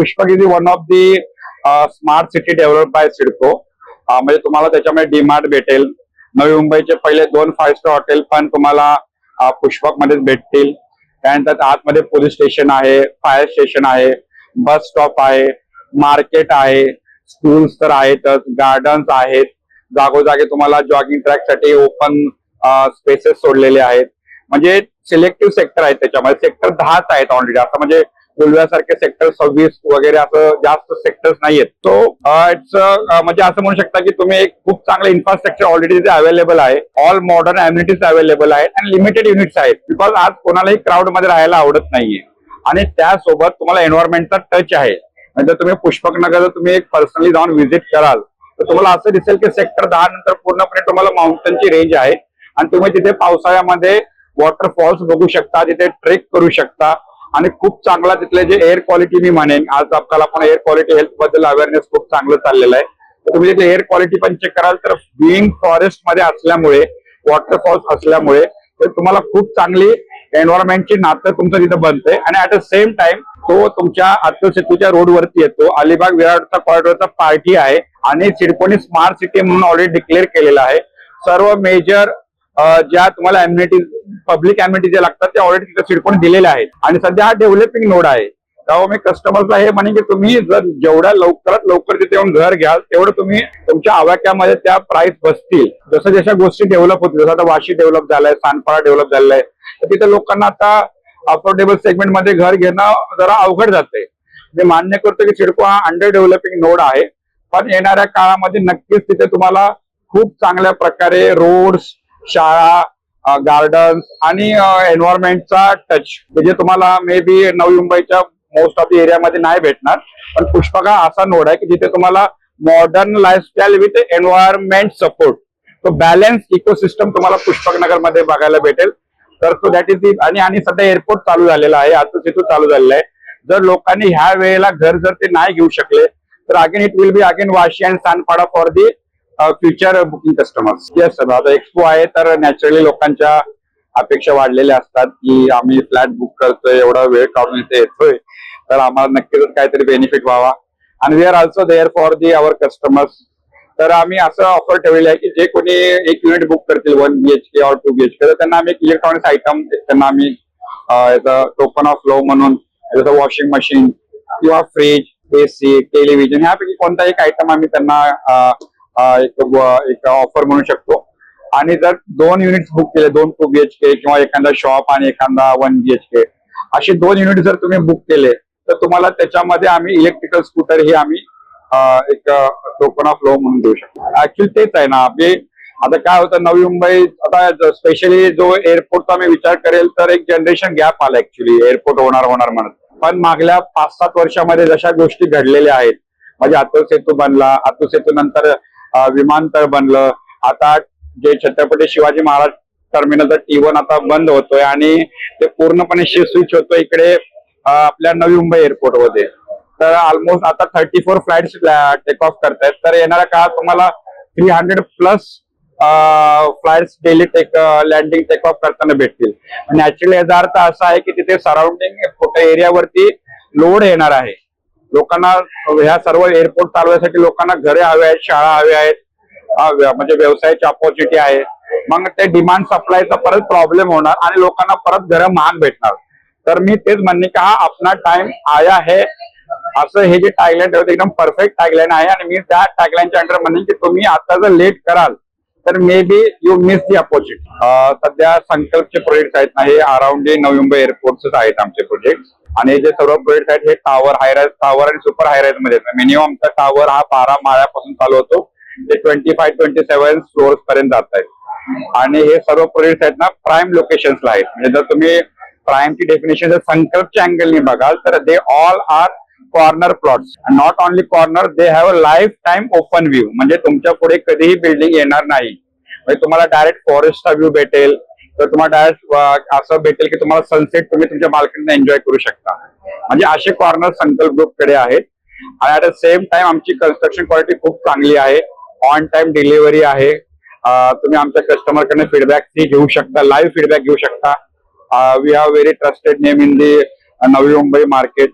Pushpak is one of the smart city develop by CIDCO म्हणजे तुम्हाला त्याच्यामध्ये डीमार्ट भेटेल. नवी मुंबईचे पहिले दोन फाईव्ह स्टार हॉटेल पण तुम्हाला uh, पुष्पक मध्येच भेटतील. त्यानंतर आतमध्ये पोलीस स्टेशन आहे फायर स्टेशन आहे बस स्टॉप आहे मार्केट आहे स्कूल्स तर आहेतच गार्डन्स आहेत. जागोजागी तुम्हाला जॉगिंग ट्रॅकसाठी ओपन स्पेसेस uh, सोडलेले आहेत. म्हणजे सिलेक्टिव्ह सेक्टर आहेत त्याच्यामध्ये. सेक्टर दहाच आहेत ऑलरेडी असं म्हणजे कोलव्यासारखे सेक्टर सव्वीस वगैरे असं जास्त सेक्टर्स नाहीयेत. So it's uh, uh, uh, म्हणजे असं म्हणू शकता की तुम्ही एक खूप चांगलं इन्फ्रास्ट्रक्चर ऑलरेडी तिथे अवेलेबल आहे. ऑल मॉडर्न अम्युनिटीज अवेलेबल आहेत आणि लिमिटेड युनिट्स आहेत. बिकॉज आज कोणालाही क्राऊडमध्ये राहायला आवडत नाहीये. आणि त्यासोबत तुम्हाला एन्व्हायरमेंटचा टच आहे. म्हणजे तुम्ही पुष्पक नगर तुम्ही एक पर्सनली जाऊन व्हिजिट कराल तर तुम्हाला असं दिसेल की सेक्टर दहा नंतर पूर्णपणे तुम्हाला माउंटनची रेंज आहे. आणि तुम्ही तिथे पावसाळ्यामध्ये वॉटरफॉल्स बघू शकता तिथे ट्रेक करू शकता. आणि खूप चांगला तिथले जे एअर क्वालिटी मी म्हणेन आज आपल्याला पण एअर क्वालिटी हेल्थबद्दल अवेअरनेस खूप चांगलं चाललेलं आहे. तर तुम्ही तिथे एअर क्वालिटी पण चेक कराल तर बिईंग फॉरेस्टमध्ये असल्यामुळे वॉटरफॉल्स असल्यामुळे तर तुम्हाला खूप चांगली एन्व्हायरमेंटची नातं तुमचं तिथं बनतंय. आणि ऍट द सेम टाइम तो तुमच्या अतुल सेतूच्या रोडवरती येतो. अलिबाग विराटचा कॉरिडॉरचा पार्टी आहे. आणि सिडकोनी स्मार्ट सिटी म्हणून ऑलरेडी डिक्लेअर केलेला आहे. सर्व मेजर ज्या तुम्हाला अम्युनिटीज पब्लिक अम्युनिटी जे लागतात ते ऑलरेडी तिथे सिडकोन दिलेल्या आहेत. आणि सध्या हा डेव्हलपिंग नोड आहे. तेव्हा मी कस्टमरला हे म्हणे की तुम्ही जर जेवढ्या लवकरात लवकर तिथे येऊन घर घ्याल तेवढं तुम्ही तुमच्या आवाक्यामध्ये त्या प्राइस बसतील. जसं जशा गोष्टी डेव्हलप होतील जसं आता वाशी डेव्हलप झालाय सानपाडा डेव्हलप झालेला आहे तर तिथे लोकांना आता अफोर्डेबल सेगमेंटमध्ये घर घेणं जरा अवघड जाते मी मान्य करतो की सिडको हा अंडर डेव्हलपिंग नोड आहे. पण येणाऱ्या काळामध्ये नक्कीच तिथे तुम्हाला खूप चांगल्या प्रकारे रोड्स शाळा गार्डन्स आणि एन्व्हायरमेंटचा टच म्हणजे तुम्हाला मे बी नवी मुंबईच्या मोस्ट ऑफ द एरियामध्ये नाही भेटणार पण पुष्पक असा नोड आहे की जिथे तुम्हाला modern lifestyle with environment support तो बॅलन्स इकोसिस्टम तुम्हाला पुष्पक नगरमध्ये बघायला भेटेल. तर तो दॅट इज आणि आणि सध्या एअरपोर्ट चालू झालेला आहे. आता तिथून चालू झालेलं आहे. जर लोकांनी ह्या वेळेला घर जर ते नाही घेऊ शकले तर again it will be again Vashi and Sanpada for the future booking customers yes sir आता एक्सपो आहे तर नॅचरली लोकांच्या अपेक्षा वाढलेल्या असतात की आम्ही फ्लॅट बुक करतोय एवढा वेळ काढून इथे येतोय. तर आम्हाला नक्कीच काहीतरी बेनिफिट व्हावा. आणि we are also there for the our customers तर आम्ही असं ऑफर ठेवलेलं आहे की जे कोणी एक युनिट बुक करतील वन बीएचके और टू बीएचके तर त्यांना आम्ही एक इलेक्ट्रॉनिक्स आयटम त्यांना आम्ही टोकन ऑफ लो म्हणून जसं वॉशिंग मशीन किंवा फ्रीज एसी टेलिव्हिजन ह्यापैकी कोणता एक आयटम आम्ही त्यांना एक एक ऑफर म्हणू शकतो. आणि जर दोन युनिट बुक केले दोन टू बीएचके किंवा एखादा शॉप आणि एखादा वन बीएचके असे दोन युनिट जर तुम्ही बुक केले तर तुम्हाला त्याच्यामध्ये आम्ही इलेक्ट्रिकल स्कूटर हे आम्ही एक टोकन ऑफ लो म्हणून देऊ शकतो. ऍक्च्युली तेच आहे ना आपली आता काय होतं नवी मुंबई आता स्पेशली जो एअरपोर्टचा मी विचार करेल तर एक जनरेशन गॅप आला ऍक्च्युली एअरपोर्ट होणार होणार म्हणत पण मागल्या पाच सात वर्षामध्ये जशा गोष्टी घडलेल्या आहेत म्हणजे अतुल सेतू बनला अतुल सेतू नंतर विमानतळ बनलं. आता जे छत्रपती शिवाजी महाराज टर्मिनलचा टी वन आता बंद होतोय आणि ते पूर्णपणे स्विच होतोय इकडे आपल्या नवी मुंबई एअरपोर्टमध्ये. तर ऑलमोस्ट आता thirty four flight take off करतायत. तर येणाऱ्या काळात तुम्हाला three hundred plus flights daily take landing take off करताना भेटतील. नॅचरली याचा अर्थ असा आहे की तिथे सराउंडिंग फोटो एरियावरती लोड येणार आहे. लोकांना ह्या सर्व एअरपोर्ट चालवण्यासाठी लोकांना घरे हवे आहेत शाळा हव्या आहेत म्हणजे व्यवसायाची अपॉर्च्युनिटी आहे. मग ते डिमांड सप्लायचा परत प्रॉब्लेम होणार आणि लोकांना परत घरं महाग भेटणार. तर मी तेच म्हणणे की हा आपला टाइम आया है असं हे जे टॅगलाईन ठेवते एकदम परफेक्ट टॅगलाईन आहे. आणि मी त्या टॅगलाईनच्या अंडर म्हणेन की तुम्ही आता जर लेट कराल तर may be you miss the opportunity सध्या संकल्पचे प्रोजेक्ट आहेत ना हे अराउंड नवी मुंबई एअरपोर्टच आहेत आमचे प्रोजेक्ट आणि जे सर्व प्रोजेक्ट आहेत हे टावर हायराईज टावर आणि सुपर हायराईजमध्ये मिनिमम आमचा टावर हा बारा माळ्यापासून चालू होतो. ते twenty five twenty seven floors पर्यंत जात आहेत. आणि हे सर्व प्रोजेक्ट आहेत ना प्राईम लोकेशन्सला आहेत. म्हणजे जर तुम्ही प्राईमची डेफिनेशन जर संकल्पच्या अँगलनी बघाल तर they all are corner plots not only corner they have a lifetime open view म्हणजे तुमच्यापुढे कधीही बिल्डिंग येणार नाही. म्हणजे तुम्हाला डायरेक्ट फॉरेस्टचा व्ह्यू भेटेल तर तुम्हाला डायरेक्ट असं भेटेल की तुम्हाला सनसेट तुम्ही तुमच्या बाल्कनीत एन्जॉय करू शकता. म्हणजे असे कॉर्नर संकल्प ग्रुपकडे आहेत. आणि ऍट द सेम टाइम आमची कन्स्ट्रक्शन क्वालिटी खूप चांगली आहे. ऑन टाइम डिलिव्हरी आहे. तुम्ही आमच्या कस्टमरकडे फीडबॅक घेऊ शकता. लाईव्ह फीडबॅक घेऊ शकता. We have very trusted name in the Navi Mumbai market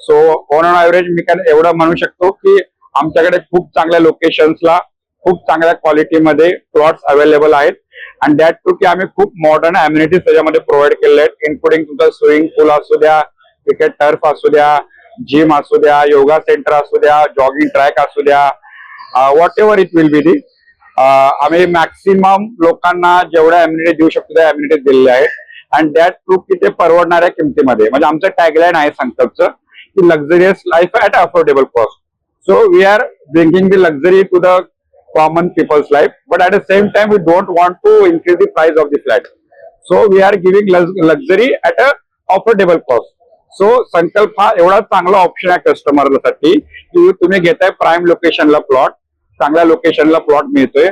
so on on average मी काय एवढं म्हणू शकतो की आमच्याकडे खूप चांगल्या लोकेशन्सला खूप चांगल्या क्वालिटीमध्ये प्लॉट्स अवेलेबल आहेत. आणि दॅट टू की आम्ही खूप मॉडर्न अम्युनिटीज त्याच्यामध्ये प्रोव्हाइड केलेले आहेत इन्क्लुडिंग तुमचा स्विमिंग पूल असू द्या क्रिकेट टर्फ असू द्या जिम असू द्या योगा सेंटर असू द्या जॉगिंग ट्रॅक असू द्या whatever it will be the आम्ही मॅक्सिमम लोकांना जेवढ्या अम्युनिटीज देऊ शकतो त्या अम्युनिटीज दिलेल्या आहेत. अँड दॅट प्रूफ की ते परवडणाऱ्या किमतीमध्ये. म्हणजे आमचं टॅगलाईन आहे संकल्पचं की luxurious life at affordable cost so we are bringing the luxury to the common people's life, but at the same time, we don't want to increase the price of the flat. So we are giving lux- luxury at a affordable cost. So Sankalp हा एवढा चांगला option आहे कस्टमरसाठी की तुम्ही घेताय prime लोकेशनला plot चांगल्या लोकेशनला प्लॉट मिळतोय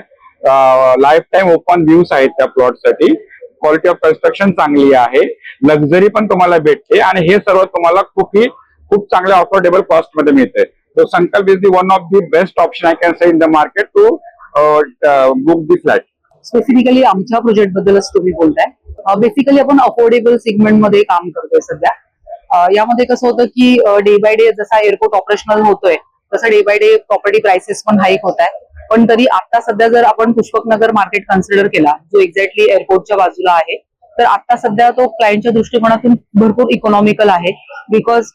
लाईफ टाईम ओपन व्ह्यूज आहेत त्या प्लॉटसाठी क्वालिटी ऑफ कन्स्ट्रक्शन चांगली आहे लक्झरी पण तुम्हाला भेटते आणि हे सर्व तुम्हाला खूपही खूप चांगल्या अफोर्डेबल कॉस्टमध्ये मिळते So Sankalp is the one of the best option I can say in the market to uh, uh, book the flat. Specifically आमच्या प्रोजेक्ट बद्दलच तुम्ही बोलताय. Uh, बेसिकली आपण अफोर्डेबल सेगमेंटमध्ये काम करतोय सध्या. Uh, यामध्ये कसं होतं की डे बाय डे जसा एअरपोर्ट ऑपरेशनल होतोय तसं day by day property prices पण हाईक होत आहे पण तरी आता सध्या जर आपण पुष्पकनगर मार्केट कन्सिडर केला जो एक्झॅक्टली एअरपोर्टच्या बाजूला आहे तर आता सध्या तो क्लायंटच्या दृष्टिकोनातून भरपूर इकॉनॉमिकल आहे. बिकॉज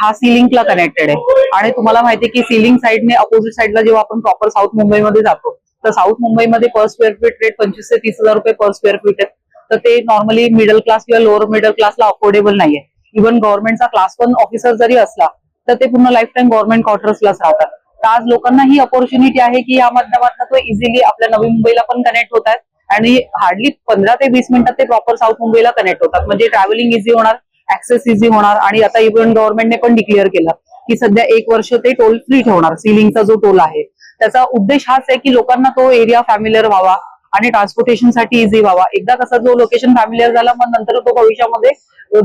हा सिलिंगला कनेक्टेड आहे. आणि तुम्हाला माहिती की सिलिंग साईडने अपोजिट साईडला जेव्हा आपण प्रॉपर साऊथ मुंबईमध्ये जातो तर साऊथ मुंबईमध्ये पर स्क्वेअर फीट रेट पंचवीस ते तीस हजार रुपये पर स्क्वेअर फीट आहे. तर ते नॉर्मली मिडल क्लास किंवा लोअर मिडल क्लासला अफोर्डेबल नाहीये. इव्हन गव्हर्नमेंटचा क्लास वन ऑफिसर जरी असला तर ते पूर्ण लाईफ टाईम गव्हर्नमेंट क्वार्टर्सलाच राहतात. तर आज लोकांना ही अपॉर्च्युनिटी आहे की या माध्यमातून तो इझिली आपल्या नवी मुंबईला पण कनेक्ट होत आहेत. आणि हार्डली पंधरा ते वीस मिनिटात ते प्रॉपर साऊथ मुंबईला कनेक्ट होतात. म्हणजे ट्रॅव्हलिंग इझी होणार ऍक्सेस इझी होणार आणि आता इव्हन गव्हर्नमेंटने पण डिक्लेअर केलं की सध्या एक वर्ष ते टोल फ्री ठेवणार सिलिंगचा जो टोल आहे. त्याचा उद्देश हाच आहे की लोकांना तो एरिया फॅमिलियर व्हावा आणि ट्रान्सपोर्टेशनसाठी इझी व्हावा. एकदा कसा जो लोकेशन फॅमिलियर झाला मग नंतर तो भविष्यामध्ये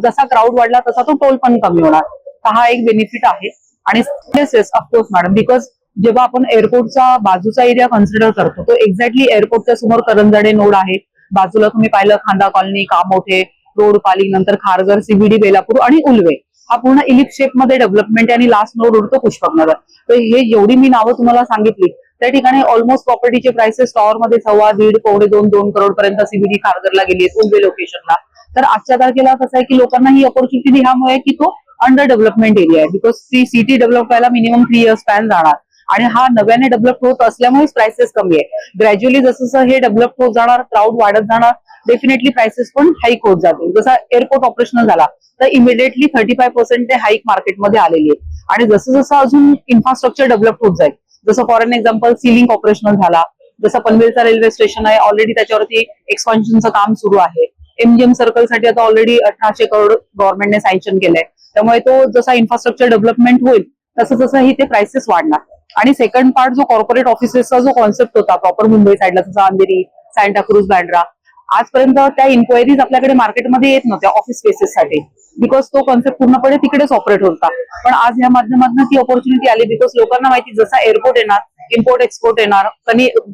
जसा क्राऊड वाढला तसा तो टोल पण कमी होणार. हा एक बेनिफिट आहे. आणि ऑफकोर्स मॅडम बिकॉज जेव्हा आपण एअरपोर्टचा बाजूचा एरिया कन्सिडर करतो तो एक्झॅक्टली एअरपोर्टच्या समोर करंजाडे नोड आहे. बाजूला तुम्ही पाहिलं खांदा कॉलनी कामोठे रोड पाली नंतर खारघर सीबीडी बेलापूर आणि उलवे. हा पूर्ण इलिप्स शेपमध्ये डेव्हलपमेंट आहे आणि लास्ट नोड उडतो पुष्पकनगर तर हे जेवढी मी नावं तुम्हाला सांगितली. त्या ठिकाणी ऑलमोस्ट प्रॉपर्टीचे प्राइसेस टॉवर मध्ये सव्वा दीड पावणे दोन दोन करोड पर्यंत सीबीडी खारघरला गेली आहेत उलवे लोकेशनला तर आजच्या तारखेला कसं आहे की लोकांना ही अपॉर्च्युनिटी ह्यामुळे की तो अंडर डेव्हलपमेंट एरिया आहे. बिकॉज ती सिटी डेव्हलप व्हायला मिनिमम थ्री इयर्स स्पॅन जाणार. आणि हा नव्याने डेव्हलप होत असल्यामुळेच प्राइसेस कमी आहे. ग्रॅज्युअली जसं जसं हे डेव्हलप होत जाणार क्राऊड वाढत जाणार डेफिनेटली प्राइसेस पण हाईक होत जातील. जसा एअरपोर्ट ऑपरेशनल झाला तर इमिडिएटली थर्टी फाय पर्सेंट ते हाईक मार्केटमध्ये आलेली आहे. आणि जसं जसं अजून इन्फ्रास्ट्रक्चर डेव्हलप होत जाईल जसं फॉर एन एक्झाम्पल सिलिंग ऑपरेशनल झाला जसं पनवेलचा रेल्वे स्टेशन आहे ऑलरेडी त्याच्यावरती एक्सपान्शनचं काम सुरू आहे. एमजीएम सर्कलसाठी आता ऑलरेडी अठराशे करोड गव्हर्नमेंटने सँक्शन केलंय. त्यामुळे तो जसा इन्फ्रास्ट्रक्चर डेव्हलपमेंट होईल तसं जसं ही ते प्राइसेस वाढणार. आणि सेकंड पार्ट जो कॉर्पोरेट ऑफिसेसचा जो कॉन्सेप्ट होता प्रॉपर मुंबई साईडला जसं अंधेरी सँटा क्रूज बँड्रा आजपर्यंत त्या इन्क्वायरीज आपल्याकडे मार्केटमध्ये येत नव्हत्या ऑफिस स्पेसेससाठी बिकॉज तो कॉन्सेप्ट पूर्णपणे तिकडेच ऑपरेट होता. पण आज या माध्यमातून ती ऑपॉर्च्युनिटी आली बिकॉज लोकांना माहिती जसा एअरपोर्ट येणार इम्पोर्ट एक्सपोर्ट येणार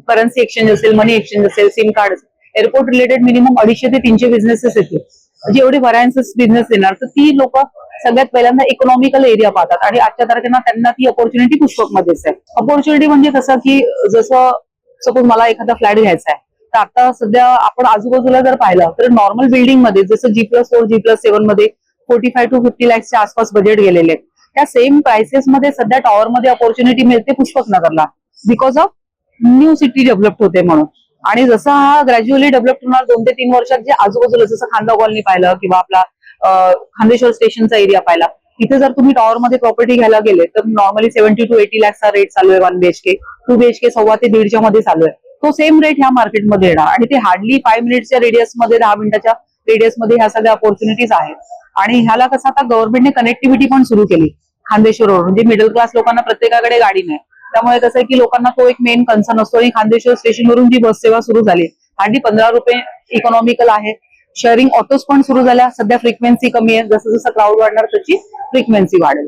करन्सी एक्सचेंज असेल मनी एक्सचेंज असेल सिम कार्ड असेल एअरपोर्ट रिलेटेड मिनिमम अडीचशे ते तीनशे बिझनेसेस येतील. म्हणजे एवढे व्हरायन्सेस बिझनेस येणार तर ती लोक सगळ्यात पहिल्यांदा इकॉनॉमिकल एरिया पाहतात. आणि आजच्या तारखेला त्यांना ती ऑपॉर्च्युनिटी पुष्पकमध्येच आहे ऑपॉर्च्युनिटी म्हणजे कसं की जसं सपोज मला एखादा फ्लॅट घ्यायचा आहे तर आता सध्या आपण आजूबाजूला जर पाहिलं तर नॉर्मल बिल्डिंगमध्ये जसं G plus four G plus सेव्हनमध्ये forty five to fifty लॅक्सच्या आसपास बजेट गेलेले आहेत. त्या सेम प्राइसेस मध्ये सध्या टॉवर मध्ये ऑपॉर्च्युनिटी मिळते पुष्पक नगरला because of new city develop होते म्हणून. आणि जसा हा ग्रॅज्युअली डेव्हलप होणार दोन ते तीन वर्षात जे आजूबाजूला जसं खांदा कॉलनी पाहिलं किंवा आपला खांदेश्वर स्टेशनचा एरिया पाहिला तिथे जर तुम्ही टॉवर मध्ये प्रॉपर्टी घ्यायला गेले तर नॉर्मली सेव्हन्टी टू एटी लॅक्सचा रेट चालू आहे वन बीएचके टू बीएचके सव्वा ते दीडच्या मध्ये चालू आहे. तो सेम रेट ह्या मार्केटमध्ये येणार. आणि ते हार्डली फाय मिनिटच्या रेडियसमध्ये दहा मिनिटाच्या रेडियसमध्ये ह्या सगळ्या ऑपॉर्च्युनिटीज आहेत. आणि ह्याला कसं आता गव्हर्नमेंटने कनेक्टिव्हिटी पण सुरू केली खांदेश्वर रोड म्हणजे मिडल क्लास लोकांना प्रत्येकाकडे गाडी नाही. त्यामुळे कसं आहे की लोकांना तो एक मेन कन्सर्न असतो. आणि खांदेश्वर स्टेशनवरून जी बस सेवा सुरू झाली हार्डली पंधरा रुपये इकॉनॉमिकल आहे. शेअरिंग ऑटोज पण सुरू झाल्या. सध्या फ्रिक्वेन्सी कमी आहे. जसं जसं क्राऊड वाढणार त्याची फ्रिक्वेन्सी वाढेल.